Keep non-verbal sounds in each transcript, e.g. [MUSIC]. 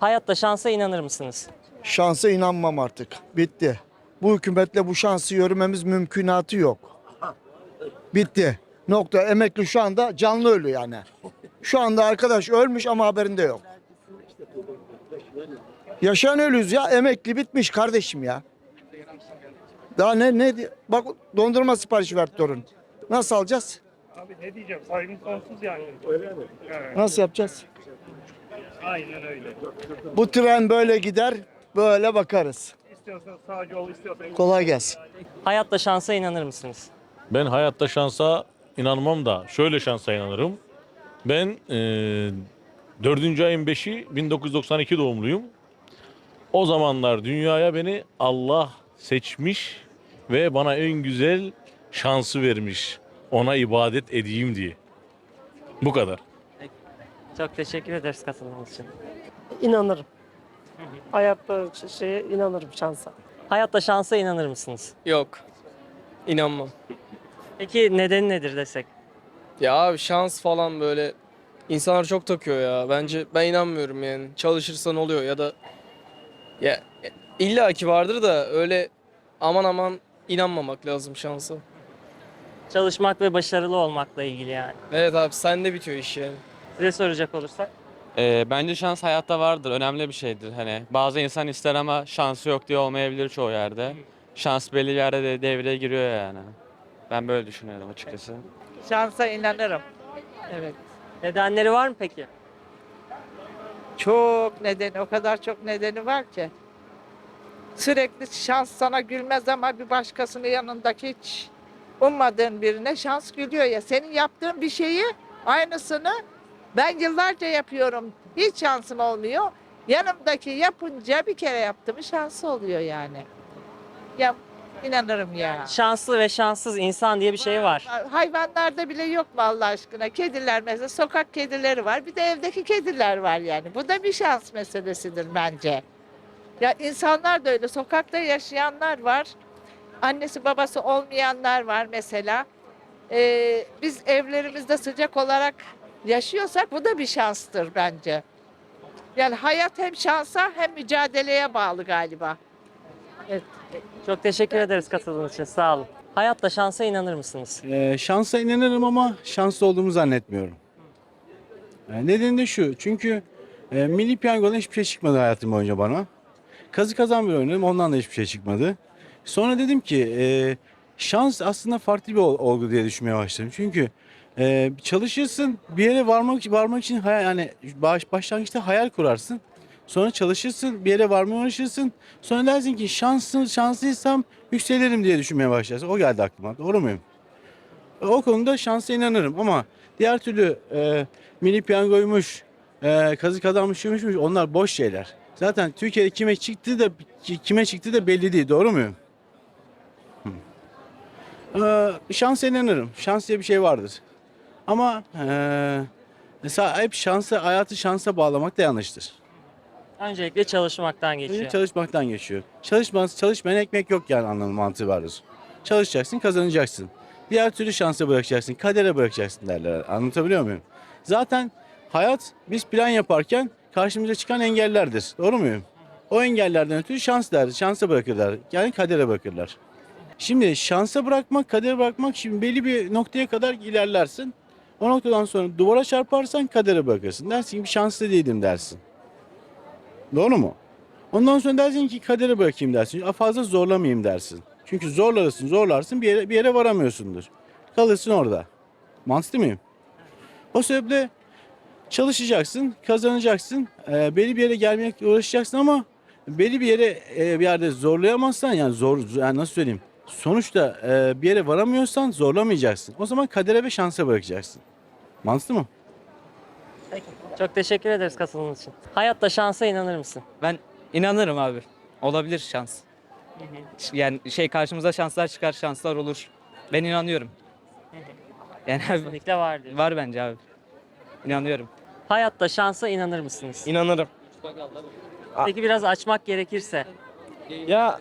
Hayatta şansa inanır mısınız? Şansa inanmam artık. Bitti. Bu hükümetle bu şansı görmemiz mümkünatı yok. Bitti. Nokta. Emekli şu anda canlı ölü yani. Şu anda arkadaş ölmüş ama haberinde yok. Yaşayan ölüyüz ya. Emekli bitmiş kardeşim ya. Daha ne ne di- bak dondurma siparişi verdi torun. Nasıl alacağız? Abi ne diyeceğim saygın sonsuz yani. Öyle mi? Evet, Nasıl yapacağız? Aynen öyle. Bu tren böyle gider, böyle bakarız. İstiyorsan sağcı ol, istiyorsan Kolay gelsin. Hayatta şansa inanır mısınız? Ben hayatta şansa inanmam da şöyle şansa inanırım. Ben eee 4. ayın 5'i 1992 doğumluyum. O zamanlar dünyaya beni Allah seçmiş ve bana en güzel şansı vermiş. Ona ibadet edeyim diye. Bu kadar. Çok teşekkür ederiz katıldığınız için. İnanırım. Hayatta şeye inanırım şansa. Hayatta şansa inanır mısınız? Yok. İnanmam. Peki nedeni nedir desek? Ya abi şans falan böyle insanlar çok takıyor ya. Bence ben inanmıyorum yani. Çalışırsan oluyor ya da ya illa ki vardır da öyle aman aman inanmamak lazım şansa. Çalışmak ve başarılı olmakla ilgili yani. Evet abi sende bitiyor iş yani. Size soracak olursak. Ee, bence şans hayatta vardır. Önemli bir şeydir. Hani bazı insan ister ama şansı yok diye olmayabilir çoğu yerde. Şans belli yerde de devreye giriyor yani. Ben böyle düşünüyorum açıkçası. Şansa inanırım. Evet. Nedenleri var mı peki? Çok nedeni, o kadar çok nedeni var ki. Sürekli şans sana gülmez ama bir başkasının yanındaki hiç ummadığın birine şans gülüyor ya. Senin yaptığın bir şeyi aynısını ben yıllarca yapıyorum. Hiç şansım olmuyor. Yanımdaki yapınca bir kere yaptığımı şansı oluyor yani. Ya inanırım ya. Şanslı ve şanssız insan diye bir şey var. Hayvanlarda bile yok mu Allah aşkına? Kediler mesela sokak kedileri var. Bir de evdeki kediler var yani. Bu da bir şans meselesidir bence. Ya insanlar da öyle. Sokakta yaşayanlar var. Annesi babası olmayanlar var mesela. Ee, biz evlerimizde sıcak olarak yaşıyorsak bu da bir şanstır bence. Yani hayat hem şansa hem mücadeleye bağlı galiba. Evet. Çok teşekkür ederiz katıldığınız için. Sağ olun. Hayatta şansa inanır mısınız? Ee, şansa inanırım ama şanslı olduğumu zannetmiyorum. Yani nedeni de şu. Çünkü e, milli piyangodan hiçbir şey çıkmadı hayatım boyunca bana. Kazı kazan bir oynadım. Ondan da hiçbir şey çıkmadı. Sonra dedim ki e, şans aslında farklı bir ol- olgu diye düşünmeye başladım. Çünkü e, çalışırsın bir yere varmak varmak için hayal, yani baş, başlangıçta hayal kurarsın. Sonra çalışırsın, bir yere varmaya uğraşırsın. Sonra dersin ki şanslı, şanslıysam yükselirim diye düşünmeye başlarsın. O geldi aklıma. Doğru muyum? O konuda şansa inanırım ama diğer türlü e, mini piyangoymuş, e, kazık adammış, şuymuş, onlar boş şeyler. Zaten Türkiye'de kime çıktı da kime çıktı da belli değil. Doğru muyum? Hı. E, şansa inanırım. Şans diye bir şey vardır. Ama e, hep şansa, hayatı şansa bağlamak da yanlıştır. Öncelikle çalışmaktan geçiyor. Önce çalışmaktan geçiyor. Çalışmaz, çalışmayan ekmek yok yani anlamı mantığı vardır. Çalışacaksın, kazanacaksın. Diğer türlü şansa bırakacaksın, kadere bırakacaksın derler. Anlatabiliyor muyum? Zaten hayat biz plan yaparken karşımıza çıkan engellerdir. Doğru muyum? O engellerden ötürü şans der, şansa bırakırlar. Yani kadere bırakırlar. Şimdi şansa bırakmak, kadere bırakmak şimdi belli bir noktaya kadar ilerlersin. O noktadan sonra duvara çarparsan kadere bırakırsın. Dersin ki şanslı değilim dersin. Doğru mu? Ondan sonra dersin ki kadere bırakayım dersin. "Aa, Fazla zorlamayayım dersin. Çünkü zorlarsın zorlarsın bir yere, bir yere varamıyorsundur. Kalırsın orada. Mantıklı mıyım? O sebeple çalışacaksın, kazanacaksın. Ee, belli bir yere gelmeye uğraşacaksın ama belli bir yere e, bir yerde zorlayamazsan yani zor yani nasıl söyleyeyim? Sonuçta e, bir yere varamıyorsan zorlamayacaksın. O zaman kadere ve şansa bırakacaksın. Mantıklı mı? Çok teşekkür ederiz katıldığınız için. Hayatta şansa inanır mısın? Ben inanırım abi. Olabilir şans. Yani şey karşımıza şanslar çıkar, şanslar olur. Ben inanıyorum. Yani abi, Kesinlikle var diyor. var bence abi. İnanıyorum. Hayatta şansa inanır mısınız? İnanırım. Peki biraz açmak gerekirse. Ya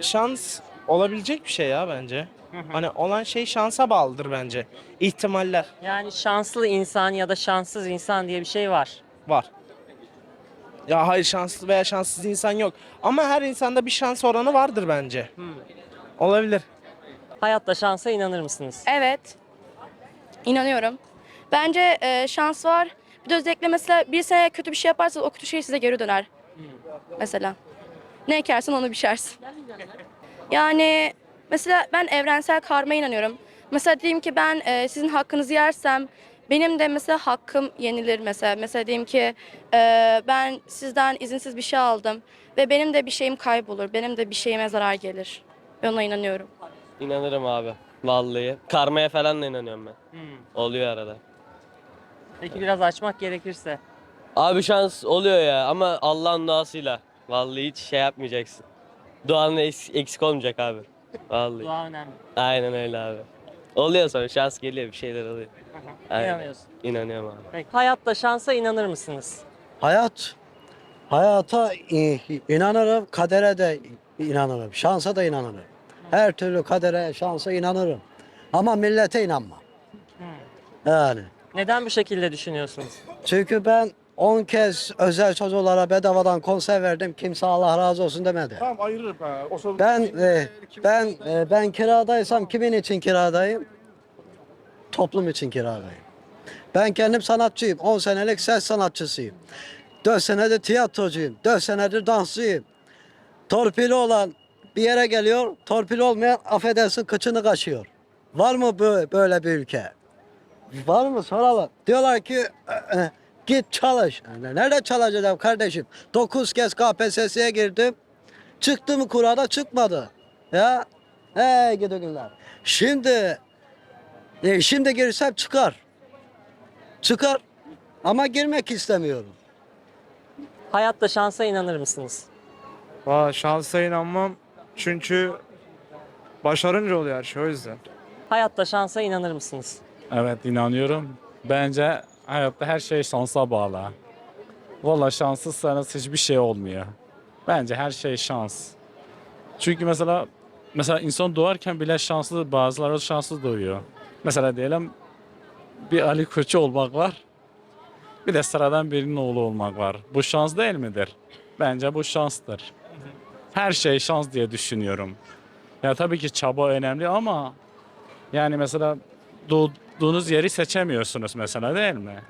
şans olabilecek bir şey ya bence. Hani olan şey şansa bağlıdır bence. İhtimaller Yani şanslı insan ya da şanssız insan diye bir şey var. var. Ya hayır şanslı veya şanssız insan yok. Ama her insanda bir şans oranı vardır bence. Olabilir. Hayatta şansa inanır mısınız? Evet. İnanıyorum. Bence e, şans var. Bir de özellikle mesela bir sene kötü bir şey yaparsa o kötü şey size geri döner. Mesela. Ne ekersen onu biçersin. [LAUGHS] Yani mesela ben evrensel karmaya inanıyorum. Mesela diyeyim ki ben e, sizin hakkınızı yersem benim de mesela hakkım yenilir mesela. Mesela diyeyim ki e, ben sizden izinsiz bir şey aldım ve benim de bir şeyim kaybolur. Benim de bir şeyime zarar gelir. Ben ona inanıyorum. İnanırım abi. Vallahi. Karmaya falan da inanıyorum ben. Oluyor arada. Peki biraz açmak gerekirse. Abi şans oluyor ya ama Allah'ın duasıyla. Vallahi hiç şey yapmayacaksın. Duanın eks- eksik olmayacak abi. Vallahi. Dua önemli. Aynen öyle abi. Oluyor sonra şans geliyor bir şeyler oluyor. Aynen. İnanıyorsun. İnanıyorum abi. Peki. Hayatta şansa inanır mısınız? Hayat, hayata inanırım, kadere de inanırım, şansa da inanırım. Her türlü kadere, şansa inanırım. Ama millete inanmam. Yani. Neden bu şekilde düşünüyorsunuz? Çünkü ben 10 kez özel çocuklara bedavadan konser verdim. Kimse Allah razı olsun demedi. Tamam ayırırım ha. O sorun Ben e, ben e, ben kiradaysam kimin için kiradayım? Toplum için kiradayım. Ben kendim sanatçıyım. 10 senelik ses sanatçısıyım. 4 senedir tiyatrocuyum. 4 senedir dansçıyım. Torpili olan bir yere geliyor. Torpili olmayan affedersin kıçını kaşıyor. Var mı bö- böyle bir ülke? Var mı soralım. Diyorlar ki [CLEARS THROAT] "E, e, git çalış. Yani Nerede çalışacağım kardeşim? 9 kez KPSS'ye girdim. Çıktı mı kurada çıkmadı. Ya hey gidi günler. Şimdi e, şimdi girsem çıkar. Çıkar. Ama girmek istemiyorum. Hayatta şansa inanır mısınız? Valla şansa inanmam. Çünkü başarınca oluyor her şey o yüzden. Hayatta şansa inanır mısınız? Evet inanıyorum. Bence hayatta her şey şansa bağlı. Valla şanssızsanız hiçbir şey olmuyor. Bence her şey şans. Çünkü mesela mesela insan doğarken bile şanslı bazıları şanslı doğuyor. Mesela diyelim bir Ali Koçu olmak var. Bir de sıradan birinin oğlu olmak var. Bu şans değil midir? Bence bu şanstır. Her şey şans diye düşünüyorum. Ya tabii ki çaba önemli ama yani mesela doğduğunuz yeri seçemiyorsunuz mesela değil mi?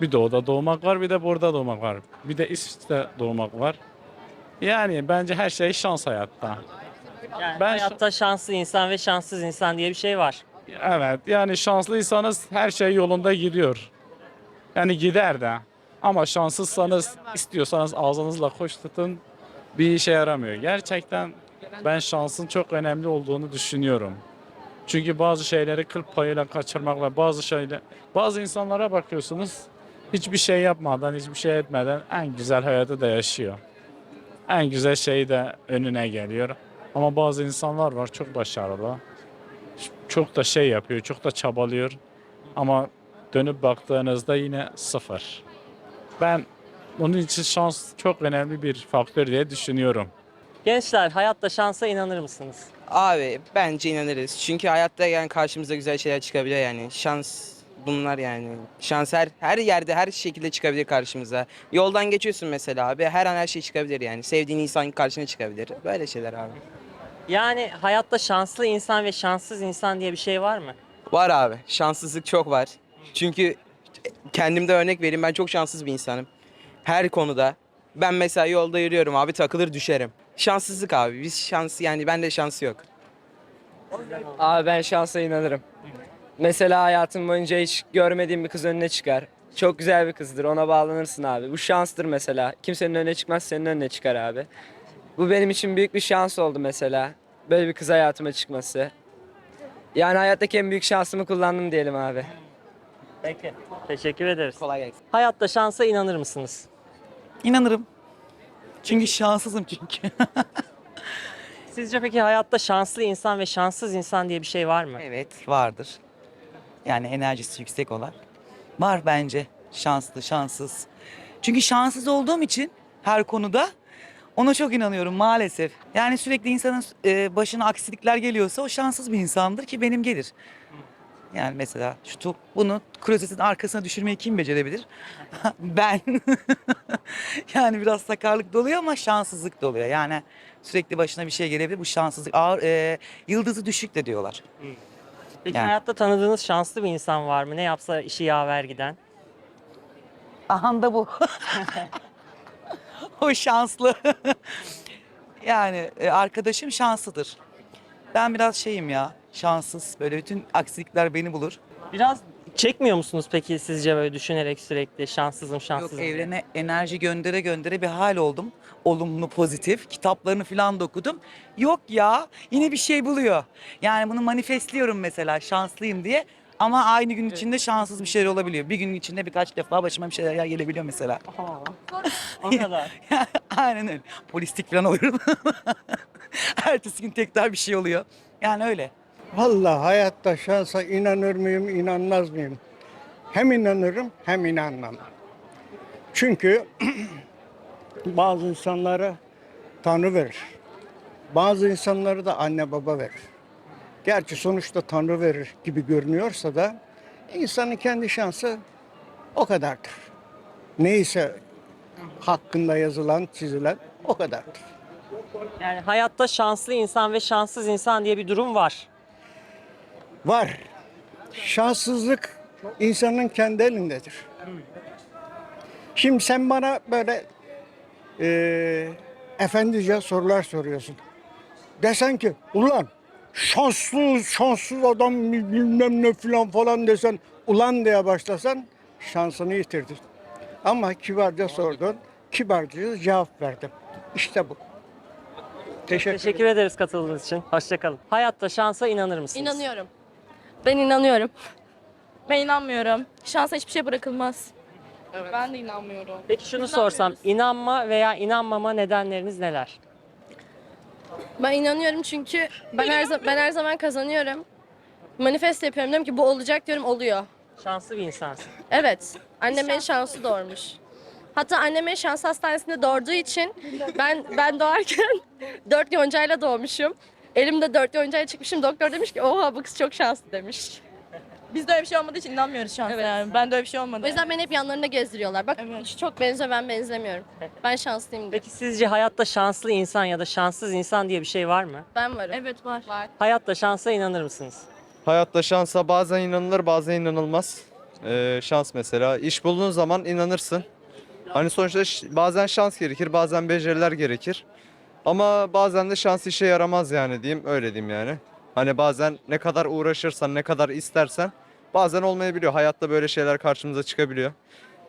Bir doğuda doğmak var bir de burada doğmak var. Bir de İsviçre'de doğmak var. Yani bence her şey şans hayatta. Yani Ben hayatta şanslı insan ve şanssız insan diye bir şey var. Evet yani şanslıysanız her şey yolunda gidiyor. Yani gider de. Ama şanssızsanız istiyorsanız ağzınızla koş tutun bir işe yaramıyor. Gerçekten ben şansın çok önemli olduğunu düşünüyorum. Çünkü bazı şeyleri kıl payıyla kaçırmakla bazı şeyler bazı insanlara bakıyorsunuz hiçbir şey yapmadan hiçbir şey etmeden en güzel hayatı da yaşıyor. En güzel şey de önüne geliyor. Ama bazı insanlar var çok başarılı çok da şey yapıyor, çok da çabalıyor. Ama dönüp baktığınızda yine sıfır. Ben onun için şans çok önemli bir faktör diye düşünüyorum. Gençler hayatta şansa inanır mısınız? Abi bence inanırız. Çünkü hayatta yani karşımıza güzel şeyler çıkabiliyor yani. Şans bunlar yani. Şans her, her yerde her şekilde çıkabilir karşımıza. Yoldan geçiyorsun mesela abi her an her şey çıkabilir yani. Sevdiğin insan karşına çıkabilir. Böyle şeyler abi. Yani hayatta şanslı insan ve şanssız insan diye bir şey var mı? Var abi. Şanssızlık çok var. Çünkü kendimde örnek vereyim. Ben çok şanssız bir insanım. Her konuda. Ben mesela yolda yürüyorum abi takılır düşerim. Şanssızlık abi. Biz şans yani bende şans yok. Abi ben şansa inanırım. Mesela hayatım boyunca hiç görmediğim bir kız önüne çıkar. Çok güzel bir kızdır ona bağlanırsın abi. Bu şanstır mesela. Kimsenin önüne çıkmaz senin önüne çıkar abi. Bu benim için büyük bir şans oldu mesela. Böyle bir kız hayatıma çıkması. Yani hayattaki en büyük şansımı kullandım diyelim abi. Peki. Teşekkür ederiz. Kolay gelsin. Hayatta şansa inanır mısınız? İnanırım. Çünkü şanssızım çünkü. [LAUGHS] Sizce peki hayatta şanslı insan ve şanssız insan diye bir şey var mı? Evet vardır. Yani enerjisi yüksek olan. Var bence şanslı, şanssız. Çünkü şanssız olduğum için her konuda ona çok inanıyorum maalesef. Yani sürekli insanın e, başına aksilikler geliyorsa o şanssız bir insandır ki benim gelir. Yani mesela şu top, bunu klozetin arkasına düşürmeyi kim becerebilir? [LAUGHS] ben. [LAUGHS] yani biraz sakarlık doluyor ama şanssızlık doluyor. Yani sürekli başına bir şey gelebilir. Bu şanssızlık. Ağır, e, yıldızı düşük de diyorlar. Peki Yani. hayatta tanıdığınız şanslı bir insan var mı? Ne yapsa işi yaver giden. Ahanda bu. [LAUGHS] o şanslı. yani e, arkadaşım şanslıdır. Ben biraz şeyim ya şanssız. Böyle bütün aksilikler beni bulur. Biraz çekmiyor musunuz peki sizce böyle düşünerek sürekli şanssızım Yok şanssızım? diye? evrene enerji göndere göndere bir hal oldum. Olumlu pozitif. Kitaplarını falan da okudum. Yok ya yine bir şey buluyor. Yani bunu manifestliyorum mesela şanslıyım diye. Ama aynı gün içinde şanssız bir şeyler olabiliyor. Bir gün içinde birkaç defa başıma bir şeyler gelebiliyor mesela. O kadar. [LAUGHS] Aynen öyle. Polislik falan oluyorum. [LAUGHS] Ertesi gün tekrar bir şey oluyor. Yani öyle. Vallahi hayatta şansa inanır mıyım, inanmaz mıyım? Hem inanırım hem inanmam. Çünkü [CLEARS THROAT] bazı insanlara Tanrı verir. Bazı insanlara da anne baba verir. Gerçi sonuçta Tanrı verir gibi görünüyorsa da insanın kendi şansı o kadardır. Neyse hakkında yazılan, çizilen o kadardır. Yani hayatta şanslı insan ve şanssız insan diye bir durum var. Var. Şanssızlık insanın kendi elindedir. Şimdi sen bana böyle eee efendice sorular soruyorsun. Desen ki ulan şanslı şanssız adam bilmem ne filan falan desen ulan diye başlasan şansını yitirdin. Ama kibarca sordun, kibarca cevap verdim. İşte bu. Teşekkür, Teşekkür ederiz katıldığınız için. Hoşçakalın. Hayatta şansa inanır mısınız? İnanıyorum. Ben inanıyorum. Ben inanmıyorum. Şansa hiçbir şey bırakılmaz. Ben de inanmıyorum. Peki şunu sorsam, inanma veya inanmama nedenleriniz neler? Ben inanıyorum çünkü ben her zaman ben her zaman kazanıyorum. Manifest yapıyorum diyorum ki bu olacak diyorum oluyor. Şanslı bir insansın. Evet. Annem beni şanslı doğurmuş. Hatta annem beni şans hastanesinde doğurduğu için ben ben doğarken [LAUGHS] dört yoncayla doğmuşum. Elimde dört yoncayla çıkmışım. Doktor demiş ki oha bu kız çok şanslı demiş. Bizde öyle bir şey olmadığı için inanmıyoruz şansa Evet. yani. Ben de öyle bir şey olmadı. O yüzden beni hep yanlarında gezdiriyorlar. Bak şu çok benziyor ben benzemiyorum. Ben şanslıyım diye. Peki sizce hayatta şanslı insan ya da şanssız insan diye bir şey var mı? Ben varım. Evet var. Var. Hayatta şansa inanır mısınız? Hayatta şansa bazen inanılır bazen inanılmaz. Ee, şans mesela. İş bulduğun zaman inanırsın. Hani sonuçta ş- bazen şans gerekir bazen beceriler gerekir. Ama bazen de şans işe yaramaz yani diyeyim öyle diyeyim yani. Hani bazen ne kadar uğraşırsan ne kadar istersen bazen olmayabiliyor. Hayatta böyle şeyler karşımıza çıkabiliyor.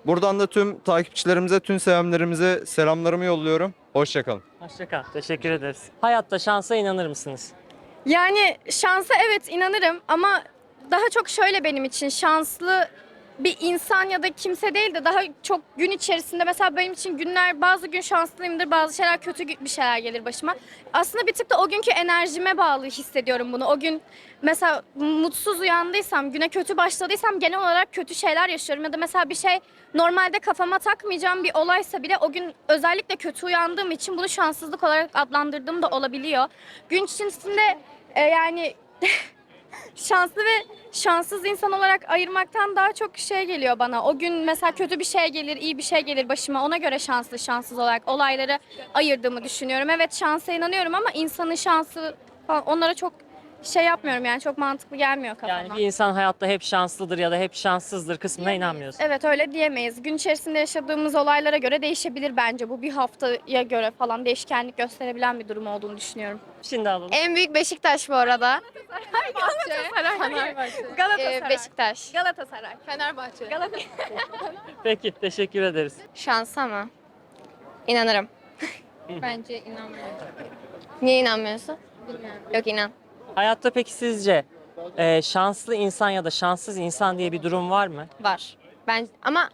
Buradan da tüm takipçilerimize, tüm sevenlerimize selamlarımı yolluyorum. Hoşçakalın. Hoşçakal. Teşekkür ederiz. Hayatta şansa inanır mısınız? Yani şansa evet inanırım ama daha çok şöyle benim için şanslı bir insan ya da kimse değil de daha çok gün içerisinde mesela benim için günler bazı gün şanslıyımdır bazı şeyler kötü bir şeyler gelir başıma. Aslında bir tık da o günkü enerjime bağlı hissediyorum bunu. O gün mesela mutsuz uyandıysam, güne kötü başladıysam genel olarak kötü şeyler yaşıyorum. Ya da mesela bir şey normalde kafama takmayacağım bir olaysa bile o gün özellikle kötü uyandığım için bunu şanssızlık olarak adlandırdığım da olabiliyor. Gün içerisinde e, yani [LAUGHS] şanslı ve şanssız insan olarak ayırmaktan daha çok şey geliyor bana. O gün mesela kötü bir şey gelir, iyi bir şey gelir başıma. Ona göre şanslı, şanssız olarak olayları ayırdığımı düşünüyorum. Evet şansa inanıyorum ama insanın şansı falan onlara çok şey yapmıyorum yani çok mantıklı gelmiyor kafama. Yani bir insan hayatta hep şanslıdır ya da hep şanssızdır kısmına inanmıyorsun. Evet öyle diyemeyiz. Gün içerisinde yaşadığımız olaylara göre değişebilir bence. Bu bir haftaya göre falan değişkenlik gösterebilen bir durum olduğunu düşünüyorum. Şimdi alalım. En büyük Beşiktaş bu arada. Fenerbahçe. Galatasaray. Beşiktaş. Galatasaray. Fenerbahçe. [LAUGHS] Peki teşekkür ederiz. Şansa mı? İnanırım. Bence inanmıyorum. Niye inanmıyorsun? Yok inan. Hayatta peki sizce e, şanslı insan ya da şanssız insan diye bir durum var mı? Var. Ben ama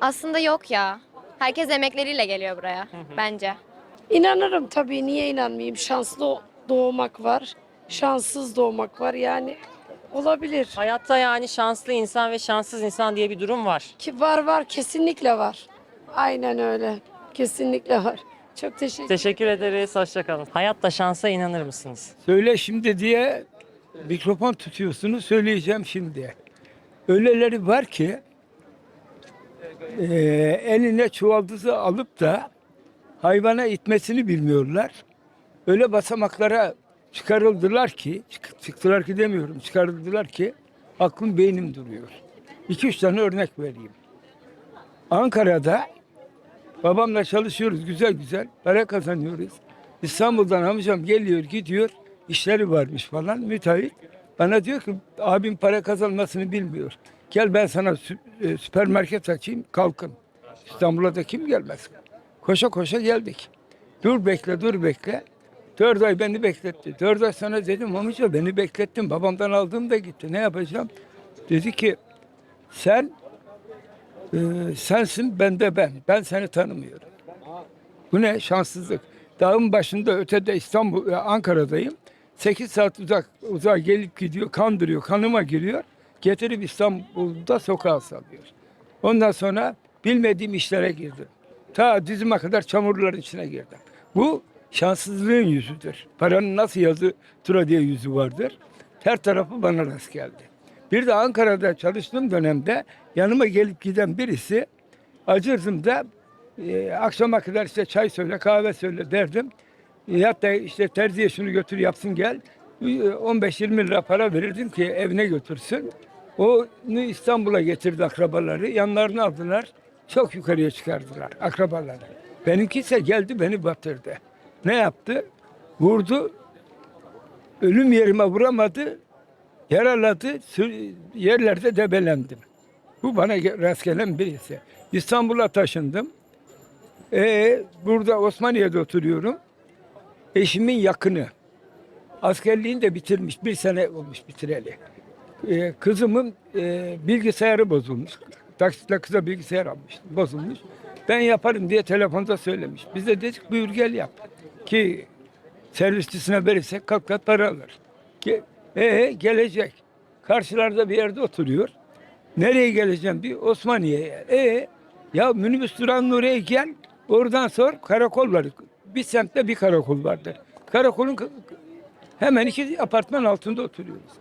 aslında yok ya. Herkes emekleriyle geliyor buraya bence. İnanırım tabii. Niye inanmayayım? Şanslı doğmak var. Şanssız doğmak var. Yani olabilir. Hayatta yani şanslı insan ve şanssız insan diye bir durum var. Ki var var. Kesinlikle var. Aynen öyle. Kesinlikle var. Çok teşekkür Teşekkür ederiz. Hoşçakalın. Hayatta şansa inanır mısınız? Söyle şimdi diye mikrofon tutuyorsunuz söyleyeceğim şimdi. Öyleleri var ki e, eline çuvaldızı alıp da hayvana itmesini bilmiyorlar. Öyle basamaklara çıkarıldılar ki, çık- çıktılar ki demiyorum, çıkarıldılar ki aklım beynim duruyor. İki üç tane örnek vereyim. Ankara'da babamla çalışıyoruz güzel güzel, para kazanıyoruz. İstanbul'dan amcam geliyor gidiyor, işleri varmış falan müteahhit. Bana diyor ki abim para kazanmasını bilmiyor. Gel ben sana e, süpermarket açayım kalkın. İstanbul'a da kim gelmez? Koşa koşa geldik. Dur bekle dur bekle. Dört ay beni bekletti. Dört ay sonra dedim amca beni beklettin. Babamdan aldığım da gitti. Ne yapacağım? Dedi ki sen e, sensin ben de ben. Ben seni tanımıyorum. Bu ne şanssızlık. Dağın başında ötede İstanbul, e, Ankara'dayım. 8 saat uzak uzağa gelip gidiyor, kandırıyor, kanıma giriyor. Getirip İstanbul'da sokağa salıyor. Ondan sonra bilmediğim işlere girdim. Ta dizime kadar çamurların içine girdim. Bu şanssızlığın yüzüdür. Paranın nasıl yazı tura diye yüzü vardır. Her tarafı bana rast geldi. Bir de Ankara'da çalıştığım dönemde yanıma gelip giden birisi acırdım da e, akşama kadar işte çay söyle, kahve söyle derdim. E, hatta işte terziye şunu götür yapsın gel. E, 15-20 lira para verirdim ki evine götürsün. Onu İstanbul'a getirdi akrabaları. Yanlarına aldılar. Çok yukarıya çıkardılar akrabaları. Benimki ise geldi beni batırdı. Ne yaptı? Vurdu. Ölüm yerime vuramadı. Yaraladı. sür- Yerlerde debelendim. Bu bana rast gelen birisi. İstanbul'a taşındım. Ee, burada Osmaniye'de oturuyorum. Eşimin yakını. Askerliğini de bitirmiş. Bir sene olmuş bitireli. Ee, kızımın e, bilgisayarı bozulmuş. Taksitle kıza bilgisayar almış. Bozulmuş. Ben yaparım diye telefonda söylemiş. Biz de dedik buyur gel yap. Ki servisçisine verirsek kat kat para alır. Ki, ee, gelecek. Karşılarda bir yerde oturuyor. Nereye geleceğim diyor. Osmaniye'ye. E ya minibüs durağının oraya gel. Oradan sor karakol var. Bir semtte bir karakol vardır. Karakolun hemen iki apartman altında oturuyoruz.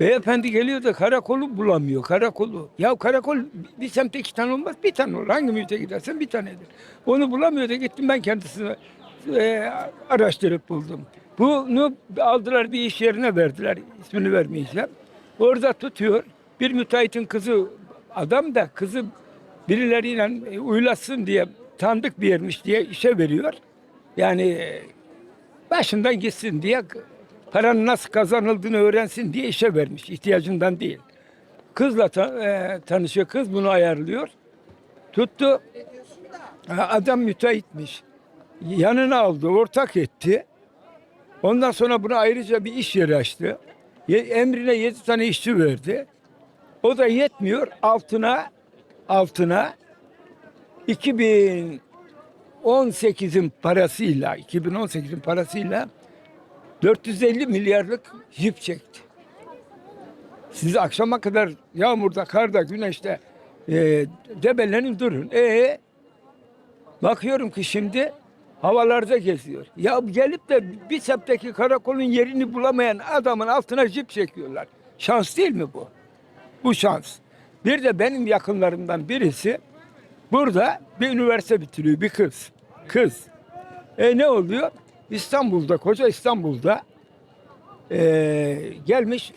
Beyefendi geliyor da karakolu bulamıyor. Karakolu. Ya karakol bir semtte iki tane olmaz. Bir tane olur. Hangi mühite gidersen bir tanedir. Onu bulamıyor da gittim ben kendisine e, araştırıp buldum. Bunu aldılar bir iş yerine verdiler. İsmini vermeyeceğim. Orada tutuyor. Bir müteahhitin kızı adam da kızı birileriyle e, uylasın diye tanıdık bir yermiş diye işe veriyor. Yani e, başından gitsin diye paranın nasıl kazanıldığını öğrensin diye işe vermiş. ihtiyacından değil. Kızla ta- e, tanışıyor. Kız bunu ayarlıyor. Tuttu. Adam müteahhitmiş. Yanına aldı, ortak etti. Ondan sonra buna ayrıca bir iş yeri açtı. Emrine yedi tane işçi verdi. O da yetmiyor. Altına altına 2018'in parasıyla 2018'in parasıyla 450 milyarlık jip çekti. Siz akşama kadar yağmurda, karda, güneşte e, debelenin durun. E bakıyorum ki şimdi havalarda geziyor. Ya gelip de bir septeki karakolun yerini bulamayan adamın altına jip çekiyorlar. Şans değil mi bu? Bu şans. Bir de benim yakınlarımdan birisi burada bir üniversite bitiriyor bir kız. Kız. E ne oluyor? İstanbul'da, koca İstanbul'da e, gelmiş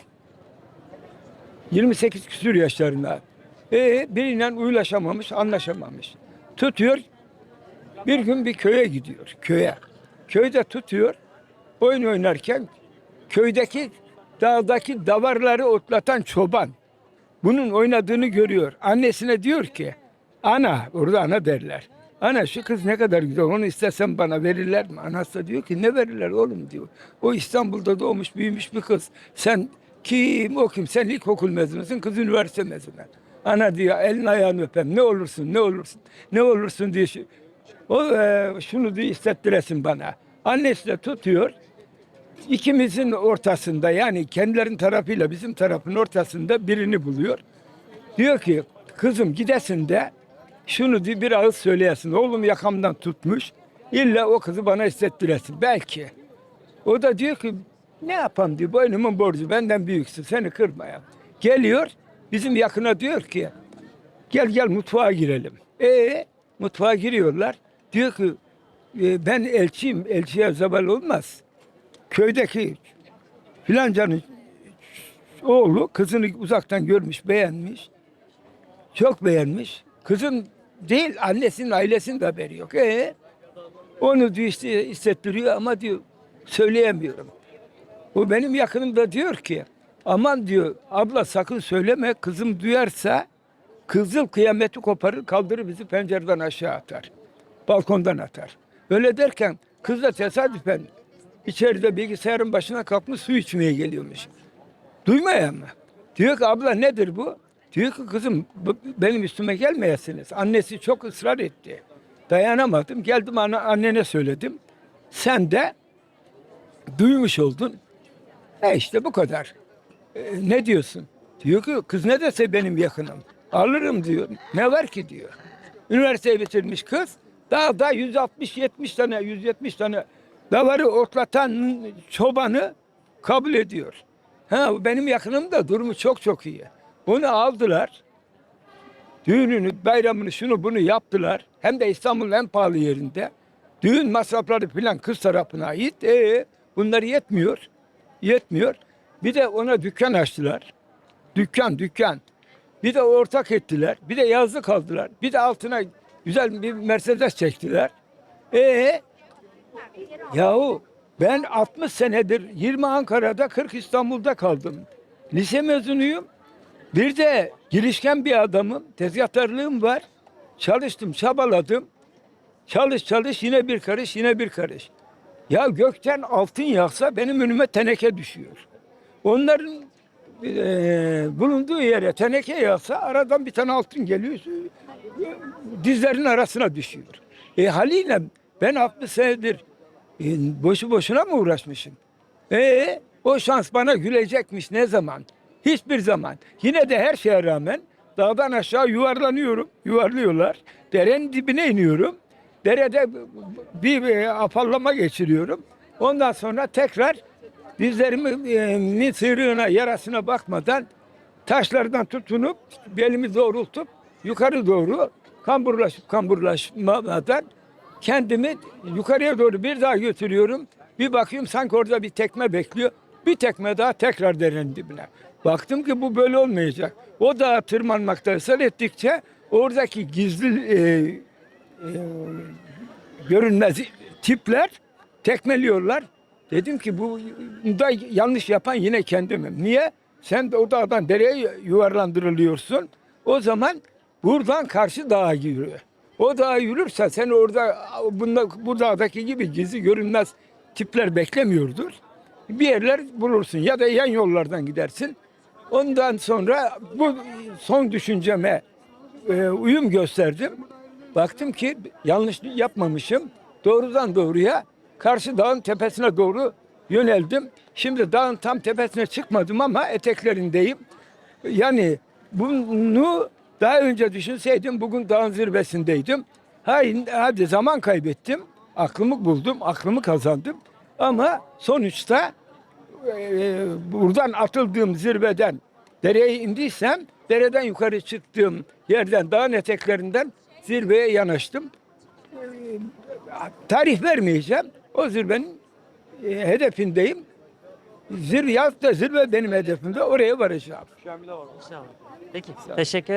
28 küsür yaşlarında. E, biriyle uylaşamamış, anlaşamamış. Tutuyor, bir gün bir köye gidiyor, köye. Köyde tutuyor, oyun oynarken köydeki dağdaki davarları otlatan çoban bunun oynadığını görüyor. Annesine diyor ki, ana, burada ana derler. Ana şu kız ne kadar güzel, onu istesem bana verirler mi? Anası da diyor ki ne verirler oğlum diyor. O İstanbul'da doğmuş, büyümüş bir kız. Sen kim, o kim? Sen ilkokul mezunusun, kız üniversite mezunu. Ana diyor, elin ayağını öpem, ne olursun, ne olursun, ne olursun diye. O e, şunu diyor hissettiresin bana. Annesi de tutuyor, ikimizin ortasında yani kendilerinin tarafıyla bizim tarafın ortasında birini buluyor. Diyor ki kızım gidesin de şunu diye bir ağız söyleyesin. Oğlum yakamdan tutmuş. İlla o kızı bana hissettiresin. Belki. O da diyor ki Ne yapayım diyor. Boynumun borcu benden büyüksün. Seni kırmayayım. Geliyor. Bizim yakına diyor ki gel gel mutfağa girelim. E mutfağa giriyorlar. Diyor ki "E, ben elçiyim. Elçiye zeval olmaz. Köydeki filancanın oğlu kızını uzaktan görmüş, beğenmiş. Çok beğenmiş. Kızın değil annesinin ailesinin de haberi yok. E onu diyor işte hissettiriyor ama diyor söyleyemiyorum. O benim yakınımda diyor ki aman diyor abla sakın söyleme kızım duyarsa kızıl kıyameti koparır kaldırır bizi pencereden aşağı atar. Balkondan atar. Öyle derken kız da tesadüfen içeride bilgisayarın başına kalkmış su içmeye geliyormuş. Duymayan mı? Diyor ki abla nedir bu? Diyor ki kızım benim üstüme gelmeyesiniz. Annesi çok ısrar etti. Dayanamadım. Geldim ana, annene söyledim. Sen de duymuş oldun. E işte bu kadar. E, ne diyorsun? Diyor ki kız ne dese benim yakınım. Alırım diyor. Ne var ki diyor. Üniversiteyi bitirmiş kız. Daha da 160-70 tane 170 tane davarı otlatan çobanı kabul ediyor. Ha benim yakınım da durumu çok çok iyi. Onu aldılar. Düğününü, bayramını, şunu bunu yaptılar. Hem de İstanbul'un en pahalı yerinde. Düğün masrafları falan kız tarafına ait. E, bunları yetmiyor. Yetmiyor. Bir de ona dükkan açtılar. Dükkan, dükkan. Bir de ortak ettiler. Bir de yazlık aldılar. Bir de altına güzel bir Mercedes çektiler. E yahu ben 60 senedir 20 Ankara'da 40 İstanbul'da kaldım. Lise mezunuyum. Bir de girişken bir adamım. Tezgahtarlığım var. Çalıştım, çabaladım. Çalış çalış yine bir karış, yine bir karış. Ya gökten altın yağsa benim önüme teneke düşüyor. Onların bulunduğu yere teneke yağsa aradan bir tane altın geliyor. Dizlerin arasına düşüyor. E haliyle ben 60 senedir e, boşu boşuna mı uğraşmışım? E o şans bana gülecekmiş ne zaman? Hiçbir zaman. Yine de her şeye rağmen dağdan aşağı yuvarlanıyorum. Yuvarlıyorlar. Derenin dibine iniyorum. Derede bir e, afallama geçiriyorum. Ondan sonra tekrar dizlerimin sıyrığına, yarasına bakmadan taşlardan tutunup belimi doğrultup yukarı doğru kamburlaşıp kamburlaşmadan kendimi yukarıya doğru bir daha götürüyorum. Bir bakıyorum sanki orada bir tekme bekliyor. Bir tekme daha tekrar derenin dibine. Baktım ki bu böyle olmayacak. O dağa tırmanmakta ısrar ettikçe oradaki gizli e, e, görünmez tipler tekmeliyorlar. Dedim ki bu da yanlış yapan yine kendimim. Niye? Sen de o dağdan dereye yuvarlandırılıyorsun. O zaman buradan karşı dağa yürü. O dağa yürürsen sen orada bunda, bu dağdaki gibi gizli görünmez tipler beklemiyordur. Bir yerler bulursun ya da yan yollardan gidersin. Ondan sonra bu son düşünceme e, uyum gösterdim. Baktım ki yanlış yapmamışım. Doğrudan doğruya karşı dağın tepesine doğru yöneldim. Şimdi dağın tam tepesine çıkmadım ama eteklerindeyim. Yani bunu daha önce düşünseydim bugün dağın zirvesindeydim. Hayır, hadi zaman kaybettim. Aklımı buldum, aklımı kazandım. Ama sonuçta e, buradan atıldığım zirveden dereye indiysem dereden yukarı çıktığım yerden dağın eteklerinden zirveye yanaştım. E, tarih vermeyeceğim. O zirvenin e, hedefindeyim. Zirve, yahut da zirve benim hedefimde oraya varacağım. Peki. Teşekkür